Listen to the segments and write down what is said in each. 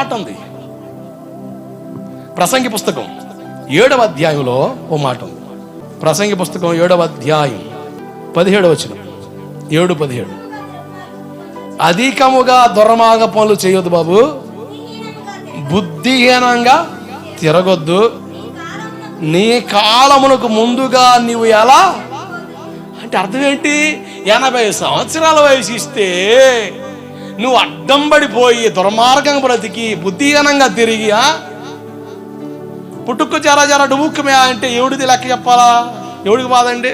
మాట ఉంది. ప్రసంగి పుస్తకం ఏడవ అధ్యాయంలో ఓ మాట ఉంది. ప్రసంగి పుస్తకం ఏడవ అధ్యాయం పదిహేడు వచ్చిన ఏడు పదిహేడు. అధికముగా దుర్మార్గ పనులు చేయొద్దు బాబు. బుద్ధిహీనంగా తిరగొద్దు. నీ కాలమునకు ముందుగా నీవు ఎలా? అంటే అర్థం ఏంటి? ఎనభై సంవత్సరాల వయసు ఇస్తే నువ్వు అడ్డం పడిపోయి దుర్మార్గంగా బ్రతికి బుద్ధిహీనంగా తిరిగి ఆ? పుట్టుకు జర జర డుబుక్కుమే అంటే ఎవడిది లెక్క చెప్పాలా? ఎవడికి బాదండి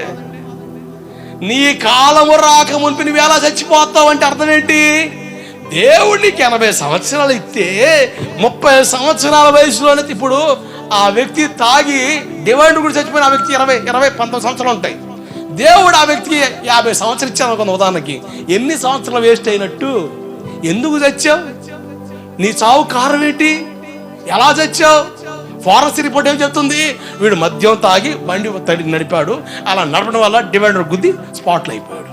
నీ కాలము రాక మునిపి నువ్వు ఎలా చచ్చిపోతావు అంటే అర్థం ఏంటి దేవుడు నీకు ఎనభై సంవత్సరాలు ఇస్తే ముప్పై సంవత్సరాల వయసులోనే ఇప్పుడు ఆ వ్యక్తి తాగి డివైడ్ కూడా చచ్చిపోయిన ఆ వ్యక్తి ఇరవై ఇరవై పంతొమ్మిది సంవత్సరాలు ఉంటాయి. దేవుడు ఆ వ్యక్తికి యాభై సంవత్సరాలు ఇచ్చాను అనుకున్న ఉదాహరణకి. ఎన్ని సంవత్సరాలు వేస్ట్ అయినట్టు? ఎందుకు చచ్చావు? నీ చావు కారణం ఏంటి? ఎలా చచ్చావు? ఫారెస్ట్ రిపోర్ట్ ఏం చెప్తుంది? వీడు మద్యం తాగి బండి తడి నడిపాడు. అలా నడపడం వల్ల డివైడర్ గుద్ది స్పాట్లు అయిపోయాడు.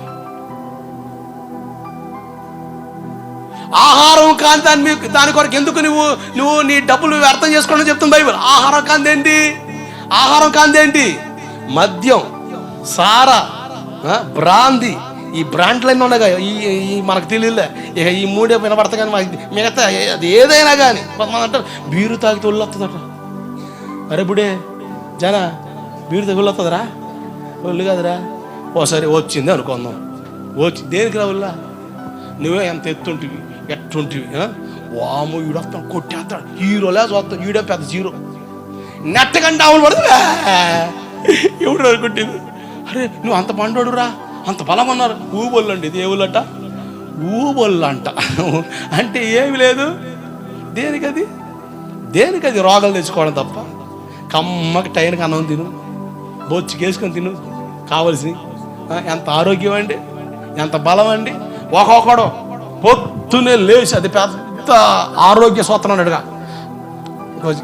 ఆహారం కాని దాని దాని కొరకు ఎందుకు నువ్వు నువ్వు నీ డబ్బులు వ్యర్థం చేసుకోవడం చెప్తుంది బైబిల్. ఆహారం కాందేంటి ఆహారం కాందేంటి మద్యం సారా బ్రాంది ఈ బ్రాండ్లన్నీ ఉన్నాయి ఈ ఈ మనకు తెలియలే ఇక ఈ మూడే వినపడతా కానీ మాకు మిగతా అది ఏదైనా కానీ. కొంతమంది అంటారు బీరు తాగితే ఒళ్ళు వస్తుందట. అరే బుడే జన బీరు తాగి ఒళ్ళు వస్తుందిరా? ఒళ్ళు కాదురా. ఓసారి వచ్చింది అనుకుందాం. వచ్చి దేనికి రా నువ్వే ఎంత ఎత్తుంటివి ఎట్టుంటివి వాము ఈడొస్తాడు కొట్టేస్తాడు. హీరోలే చూస్తాడు ఈడే పెద్ద జీరో నెట్టకంటే ఆవులు పడుతుంది ఎవడు అనుకుంటుంది? అరే నువ్వు అంత పండోడురా అంత బలం ఉన్నారు ఊబొల్లు అండి ఇది ఏ ఊబొల్లు అంట అంటే ఏమి లేదు. దేనికది? దేనికది రోగాలు తెచ్చుకోవడం తప్ప? కమ్మకి టైంకి అన్నం తిను. బొచ్చుకేసుకొని తిను. కావలసి ఎంత ఆరోగ్యం అండి ఎంత బలం అండి ఒక్కొక్కడు పొద్దునే లేచి అది పెద్ద ఆరోగ్య సూత్రం అన్నట్టుగా రోజు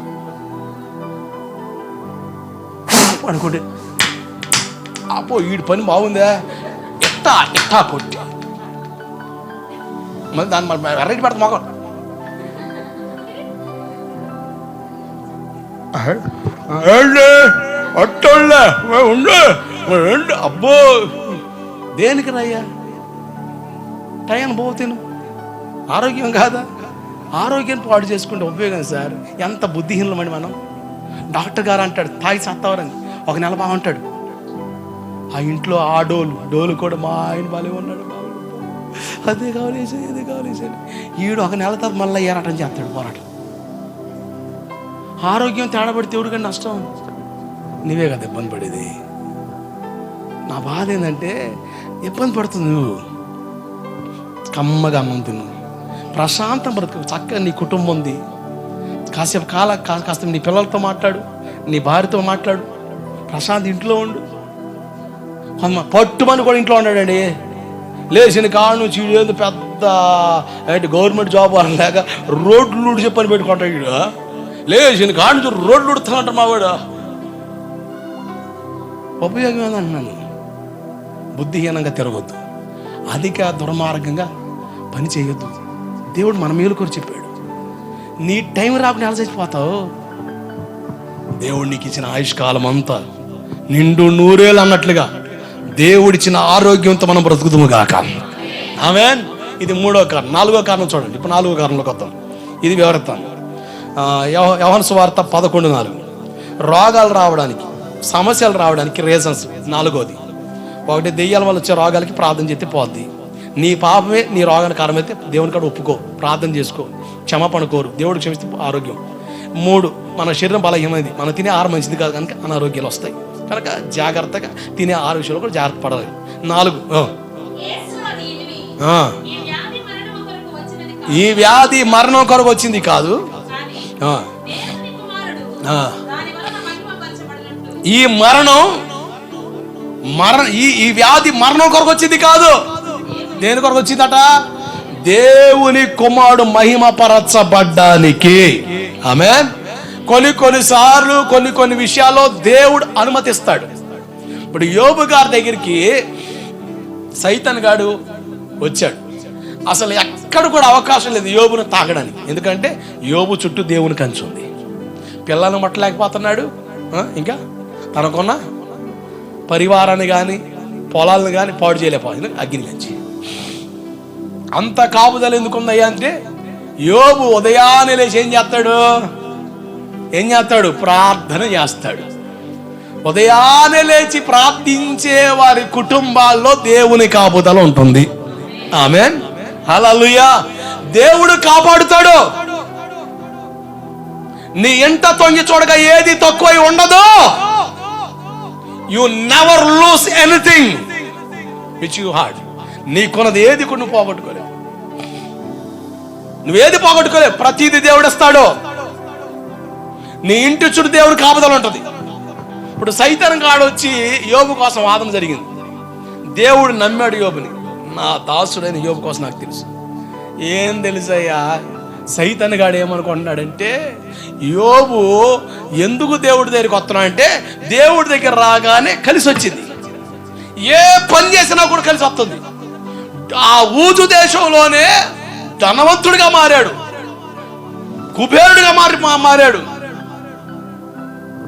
అనుకోండి. అపో వీడి పని బాగుందా? ఎట్టా ఎట్టా కొట్టి మరి దాన్ని మరి వెరైటీ పెడతా మొగ అట్టోళ్ళే ఉండు అబ్బో. దేనికి రయ్యా? టైం పోతేను ఆరోగ్యం కాదా? ఆరోగ్యం పాడు చేసుకుంటే ఉపయోగం సార్. ఎంత బుద్ధిహీనమండి మనం. డాక్టర్ గారు అంటాడు తాగి సత్తవరని ఒక నెల బాగుంటాడు. ఆ ఇంట్లో ఆ డోలు డోలు కూడా మా ఆయన బాలే ఉన్నాడు అదే కావాలి అదే ఇదే ఈడు ఒక నెల తర్వాత మళ్ళీ ఏరాటం చేస్తాడు పోరాటం. ఆరోగ్యం తేడబడితే ఎవరికైనా నష్టం? నువ్వే కదా ఇబ్బంది పడేది. నా బాధ ఏంటంటే ఇబ్బంది పడుతుంది నువ్వు. కమ్మగా అమ్మం తిను. ప్రశాంతం బ్రతుకు. చక్కగా నీ కుటుంబం ఉంది. కాసేపు కాల కా- కాస్త నీ పిల్లలతో మాట్లాడు నీ భార్యతో మాట్లాడు. ప్రశాంత్ ఇంట్లో ఉండు. పట్టుమని కూడా ఇంట్లో ఉన్నాడండి. లేచిన కాడు నుంచి ఏదో పెద్ద ఏంటి గవర్నమెంట్ జాబ్ అని లేక రోడ్లు ఊడి పని పెట్టుకుంటాడు వీడు. లేచిన కాడు నుంచి రోడ్లు ఉడుతున్నట్టు మావాడు ఉపయోగం ఏందంటున్నాను బుద్ధిహీనంగా తిరగొద్దు. అధిక దుర్మార్గంగా పని చేయొద్దు. దేవుడు మన మేలు చెప్పాడు. నీ టైం రాకుండా ఎలా చచ్చిపోతావు? దేవుడు నీకు ఇచ్చిన ఆయుష్కాలం అంతా నిండు నూరేళ్ళు అన్నట్లుగా దేవుడిచ్చిన ఆరోగ్యంతో మనం బ్రతుకుతాము గాక. ఆమె ఇది మూడో కారణం. నాలుగో కారణం చూడండి. ఇప్పుడు నాలుగో కారణంలోకి వద్దాం. ఇది వివరిస్తాను యవహన సువార్త పదకొండు నాలుగు. రోగాలు రావడానికి సమస్యలు రావడానికి రీజన్స్ నాలుగోది ఒకటి దెయ్యాల వల్ల వచ్చే రోగాలకి ప్రార్థన చేస్తే పోద్ది. నీ పాపమే నీ రోగానికి కారణమైతే దేవుని కాడ ఒప్పుకో ప్రార్థన చేసుకో క్షమాపణ కోరు దేవుడు క్షమిస్తే ఆరోగ్యం. మూడు మన శరీరం బలహీనమైంది మనం తినే ఆహారం మంచిది కాదు కనుక అనారోగ్యాలు వస్తాయి. కనుక జాగ్రత్తగా తినే ఆహార విషయంలో కూడా జాగ్రత్త పడాలి. నాలుగు. ఈ వ్యాధి మరణం కొరకు వచ్చింది కాదు. ఈ మరణం మరణ ఈ ఈ వ్యాధి మరణం కొరకు వచ్చింది కాదు. దేని కొరకు వచ్చిందట? దేవుని కుమారుడు మహిమపరచబడ్డానికి. ఆమె కొన్ని కొన్నిసార్లు కొన్ని కొన్ని విషయాల్లో దేవుడు అనుమతిస్తాడు. ఇప్పుడు యోబు గారి దగ్గరికి సైతన్ గాడు వచ్చాడు. అసలు ఎక్కడ కూడా అవకాశం లేదు యోబును తాగడానికి. ఎందుకంటే యోబు చుట్టూ దేవుని కంచుంది ఉంది. పిల్లల్ని మట్టలేకపోతున్నాడు. ఇంకా? తనకున్న పరివారాన్ని కానీ పొలాలను కానీ పాడు చేయలేకపోయింది అగ్ని కంచి అంత కాపుదల ఎందుకుందయ్యా అంటే యోబు ఉదయాన్నే లేచి ఏం చేస్తాడు? ఏం చేస్తాడు? ప్రార్థన చేస్తాడు. ఉదయాన్నే లేచి ప్రార్థించే వారి కుటుంబాల్లో దేవుని కాపుదల ఉంటుంది. ఆమె హల్లెలూయా. దేవుడు కాపాడుతాడు. నీ ఇంట తొంగి చూడగా ఏది తక్కువై ఉండదు you never lose anything which you had నీకున్నది ఏది కూడా నువ్వు పోగొట్టుకోలేవు. నువ్వేది పోగొట్టుకోలేవు? ప్రతిదీ దేవుడు ఇస్తాడు. నీ ఇంటి చుట్టూ దేవుడు కాపుదల ఉంటుంది. ఇప్పుడు సైతన్ కాడు వచ్చి యోబు కోసం వాదన జరిగింది. దేవుడు నమ్మాడు యోబుని. నా దాసుడైన యోబు కోసం నాకు తెలుసు. ఏం తెలుసయ్యా? సైతన్ గాడు ఏమనుకుంటున్నాడంటే యోబు ఎందుకు దేవుడి దగ్గరికి వస్తున్నా అంటే దేవుడి దగ్గర రాగానే కలిసి వచ్చింది. ఏ పని చేసినా కూడా కలిసి వస్తుంది. ఆ ఊజు దేశంలోనే ధనవంతుడిగా మారాడు. కుబేరుడిగా మారి మా- మారాడు.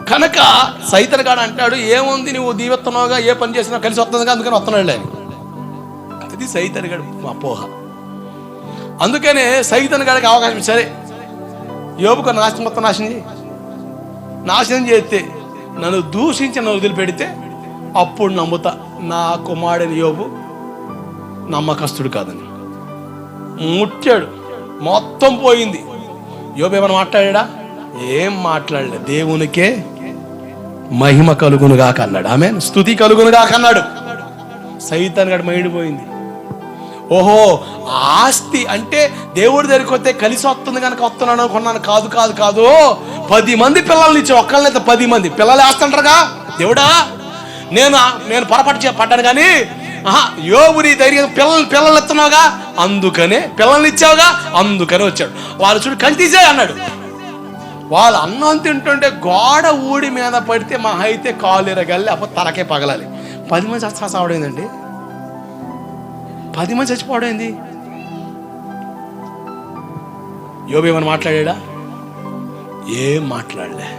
కనుక సైతన్ గాడు అంటాడు ఏముంది నువ్వు దీవెత్తనావుగా ఏ పని చేసినా కలిసి వస్తుంది అందుకని వస్తున్నాడు అని అది సైతన్ గడు మా పోహ అందుకనే సైతన్ గడికి అవకాశం సరే యోబుకు నాశనం మొత్తం నాశనం చేయి. నాశనం చేస్తే నన్ను దూషించి నన్ను వదిలిపెడితే అప్పుడు నమ్ముతా నా కుమారుడిని యోబు నమ్మకస్తుడు కాదని. ముట్టాడు. మొత్తం పోయింది. యోబు ఏమైనా మాట్లాడా ఏం మాట్లాడలే. దేవునికే మహిమ కలుగును గాక అన్నాడు. ఆమె స్థుతి కలుగును గాక అన్నాడు. సైతాన్ గడు మైడిపోయింది. ఓహో ఆస్తి అంటే దేవుడి దగ్గరికి వస్తే కలిసి వస్తుంది కనుక వస్తున్నాను అనుకున్నాను. కాదు కాదు కాదు. పది మంది పిల్లల్ని ఇచ్చి ఒక్కళ్ళనైతే పది మంది. పిల్లలు వేస్తుంటారుగా? దేవుడా? నేను నేను పొరపాటు పడ్డాను కానీ ఆహా యోగుని ధైర్యం పిల్లల్ని పిల్లలు ఇస్తున్నావుగా అందుకనే పిల్లల్ని ఇచ్చావుగా? అందుకనే వచ్చాడు. వాళ్ళు చూడు కలిసి తీసే అన్నాడు. వాళ్ళు అన్నం తింటుంటే గోడ ఊడి మీద పడితే మా అయితే కాలు ఎరగల్లి అప్పుడు తలకే పగలాలి. పది మంది చచ్చా సావడైందండి పది మంది చచ్చిపోవడం ఏంది యోబు ఏమని మాట్లాడా ఏం మాట్లాడలే.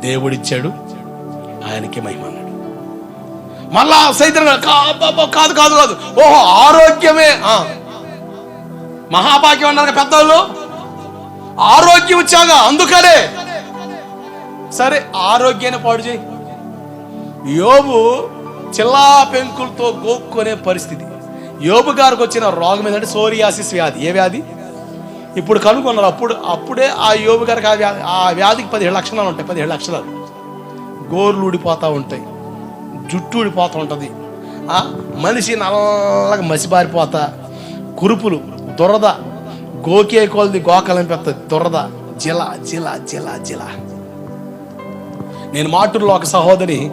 దేవుడిచ్చాడు ఆయనకే మహిమ అన్నాడు. మళ్ళా సైతం కాదు కాదు కాదు కాదు. ఓహో ఆరోగ్యమే. ఆ. మహాభాగ్యం అన్నారు పెద్దవాళ్ళు ఆరోగ్యం వచ్చాగా అందుకనే. సరే ఆరోగ్యాన్ని పాడు చేయి. యోబు చిల్లా పెంకులతో గోక్కునే పరిస్థితి. యోబు గారికి వచ్చిన రోగం ఏంటంటే సోరియాసిస్ వ్యాధి. ఏ వ్యాధి? ఇప్పుడు కనుక్కున్నారు అప్పుడు అప్పుడే ఆ యోబు గారికి ఆ వ్యాధి ఆ వ్యాధికి పదిహేడు లక్షణాలు ఉంటాయి పదిహేడు లక్షణాలు గోర్లు ఊడిపోతూ ఉంటాయి జుట్టు ఊడిపోతూ ఉంటుంది. ఆ, మనిషి నల్లగా మసిబారిపోతా కురుపులు దురద గోకే కొలది గోకలంపెత్తది దురద. జిల జిల జిల జిల నేను మాటూరులో ఒక సహోదరి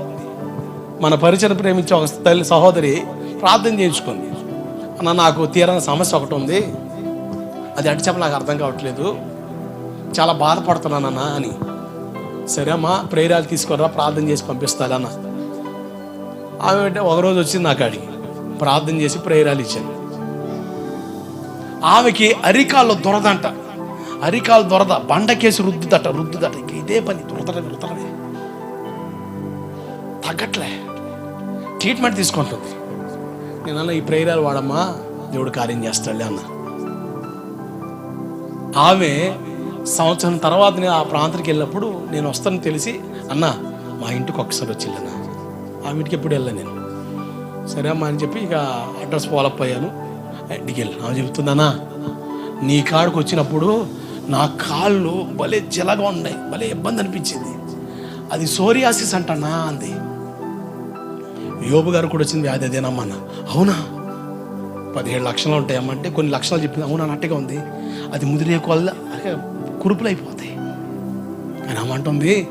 మన పరిచయం ప్రేమించే ఒక తల్లి సహోదరి ప్రార్థన చేయించుకుంది. అన్న నాకు తీరని సమస్య ఒకటి ఉంది. అది అంటే చెప్ప నాకు అర్థం కావట్లేదు. చాలా బాధపడుతున్నానన్న అని. సరే అమ్మా ప్రేరాలు తీసుకురా ప్రార్థన చేసి పంపిస్తారన్న ఆమె అంటే ఒకరోజు వచ్చింది నాకు అడిగి. ప్రార్థన చేసి ప్రేరాలు ఇచ్చాను ఆమెకి అరికాల్లో దొరదంట. అరికాలు దొరద బండకేసి రుద్దుదట రుద్దుదట. ఇక ఇదే పని. దురదడమే రుద్దడమే తగ్గట్లే. ట్రీట్మెంట్ తీసుకుంటుంది. నేను అన్న ఈ ప్రేరాలు వాడమ్మా దేవుడు కార్యం చేస్తాడులే అన్న. ఆమె సంవత్సరం తర్వాత నేను ఆ ప్రాంతానికి వెళ్ళినప్పుడు నేను వస్తానని తెలిసి అన్న మా ఇంటికి ఒకసారి వచ్చిల్లన్న. ఆ ఇంటికి ఎప్పుడు వెళ్ళాను నేను. సరే అమ్మా అని చెప్పి ఇక అడ్రస్ ఫాలోఅప్ అయ్యాను. ఇంటికి వెళ్ళి ఆమె నీ కాడికి వచ్చినప్పుడు నా కాళ్ళు భలే జలగా ఉన్నాయి భలే ఇబ్బంది అనిపించింది. అది సోరియాసిస్ అంటనా అంది. యోబు గారు కూడా వచ్చింది వ్యాధి అదేనమ్మా అవునా? పదిహేడు లక్షలు ఉంటాయమ్మా అంటే కొన్ని లక్షలు చెప్పింది. అవునా? అన్నట్టుగా ఉంది. అది ముదిరే కొల్ల కురుపులు అయిపోతాయి. అని అమ్మంటుంది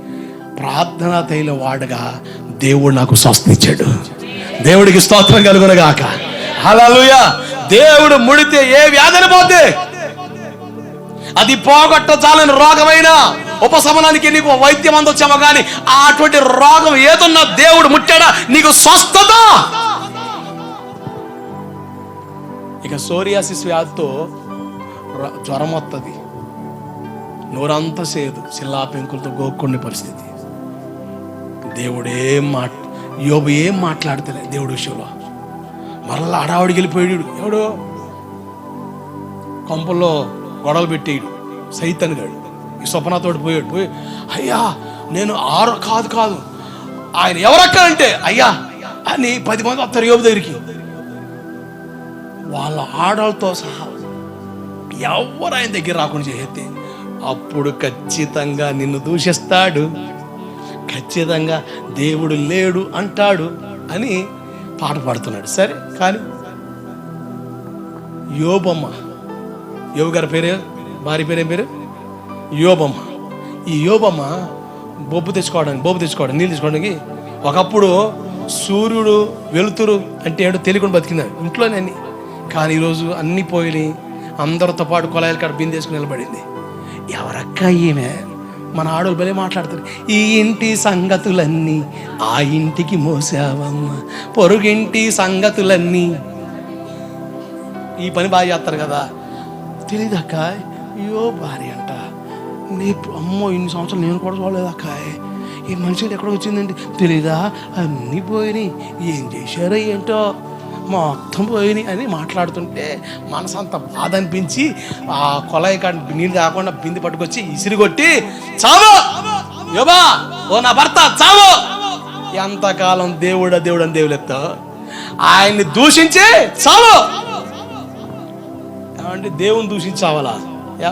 ప్రార్థనా తైల వాడగా దేవుడు నాకు స్వస్థ ఇచ్చాడు. దేవుడికి స్తోత్రం కలుగునగాక హల్లెలూయా! దేవుడు ముడితే ఏ వ్యాధిని పోతే? అది పోగొట్ట చాలని ఉపశమనానికి నీకు వైద్యం అందొచ్చామో కానీ అటువంటి రోగం ఏదున్నా దేవుడు ముట్టాడా? నీకు స్వస్థత! ఇక సోరియాసిస్ వ్యాధితో జ్వరం వస్తుంది నోరంతా సేదు శిల్లా పెంకులతో గోక్కుండే పరిస్థితి. దేవుడు ఏం మాట యోబు ఏం మాట్లాడతలే దేవుడు విషయంలో? మరలా అడావుడికి వెళ్ళిపోయాడు ఎవడో? కొంపల్లో గొడవలు పెట్టేయడు. సైతన్ గాడు. ఈ స్వప్నతోటి పోయాడు. పోయి అయ్యా నేను ఆరు కాదు కాదు. ఆయన ఎవరక్క అంటే అయ్యా అని పది మంది వస్తారు యోబు దగ్గరికి. వాళ్ళ ఆడలతో సహా ఎవరు ఆయన దగ్గర రాకుండా చేస్తే అప్పుడు ఖచ్చితంగా నిన్ను దూషిస్తాడు. ఖచ్చితంగా దేవుడు లేడు అంటాడు అని పాట పాడుతున్నాడు. సరే కానీ యోబమ్మ. యోబు గారి పేరు? భార్య పేరు ఏం పేరు? యోబమ్మ. ఈ యోబమ్మ బొబ్బు తెచ్చుకోవడానికి బొబ్బు తెచ్చుకోవడానికి నీళ్ళు తెచ్చుకోవడానికి ఒకప్పుడు సూర్యుడు వెలుతురు అంటే ఏంటో తెలియకుండా బతికింది ఇంట్లోనే అన్ని. కానీ ఈరోజు అన్ని పోయినాయి. అందరితో పాటు కొలాయిల కాడ బిందేసుకుని నిలబడింది. ఎవరక్క ఈమె? మన ఆడోళ్ళు భలే మాట్లాడతారు. ఈ ఇంటి సంగతులన్నీ ఆ ఇంటికి మోసావమ్మ. పొరుగింటి సంగతులన్నీ ఈ పని బాగా చేస్తారు కదా. తెలియదక్క అయ్యో భార్య అంట. నీ అమ్మో ఇన్ని సంవత్సరాలు నేను కూడా చూడలేదు అక్క ఈ మనిషి ఎక్కడ వచ్చిందండి. తెలీదా? అన్నీ పోయినాయి. ఏం చేశారో ఏంటో? మొత్తం పోయినాయి అని మాట్లాడుతుంటే మనసు అంత బాధ అనిపించి ఆ కొలాయి కాడ నీళ్ళు కాకుండా బింది పట్టుకొచ్చి ఇసిరి కొట్టి చావు! యోబా! ఓ నా భర్త చావు! ఎంతకాలం దేవుడా దేవుడు అని దేవుడు ఆయన్ని దూషించి చావు! ఏమంటే దేవుని దూషించావాలా యా,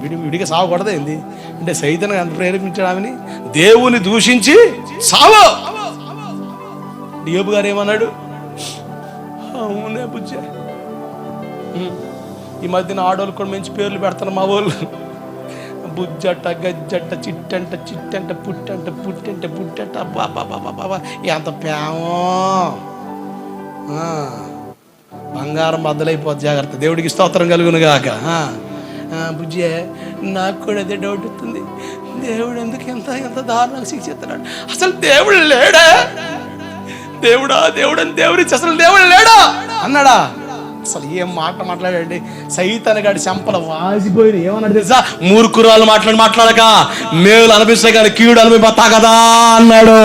విడి విడిగా సావకూడదు ఏంది? అంటే సైతం ఎంత ప్రేరేపించాడు ఆమెని? దేవుని దూషించి సావు డియోబు గారు ఏమన్నాడు? అవునే బుజ్జ. ఈ మధ్యన ఆడోళ్ళు కూడా మంచి పేర్లు పెడతాను మా వాళ్ళు. బుజ్జట గజ్జట చిట్టంట చిట్టంట పుట్టంట పుట్టంట పుట్టంట. బాబా ఎంత ప్రేమో. బంగారం బద్దలైపోద్ది. జాగ్రత్త. దేవుడికి స్తోత్రం కలుగును గాక బుజ్జే నాకు కూడా అదే డౌట్ వస్తుంది. దేవుడు ఎందుకు ఎంత ఎంత దారుణంగా శిక్షిస్తున్నాడు? అసలు దేవుడు లేడా? దేవుడా దేవుడు దేవుడి దేవుడిచ్చి అసలు దేవుడు లేడా? అన్నాడా? అసలు ఏం మాట మాట్లాడండి సైతన్ గాడి చెంపల వాసిపోయి ఏమన్నాడు తెలుసా? మూర్ఖురాలు మాట్లాడి మాట్లాడక మేలు అనిపిస్తే కానీ కీడు అనిపిస్తా కదా అన్నాడు.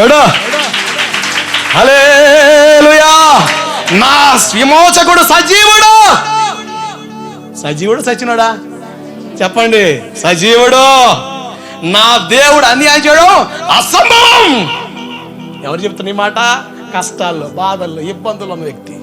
చూడు నా విమోచకుడు సజీవుడు. సజీవుడు సచినుడా చెప్పండి. సజీవుడు. నా దేవుడు అన్యాయం చేయడం అసంభవం. ఎవరు చెప్తున్న ఈ మాట? కష్టాల్లో బాధల్లో ఇబ్బందులు ఉన్న వ్యక్తి.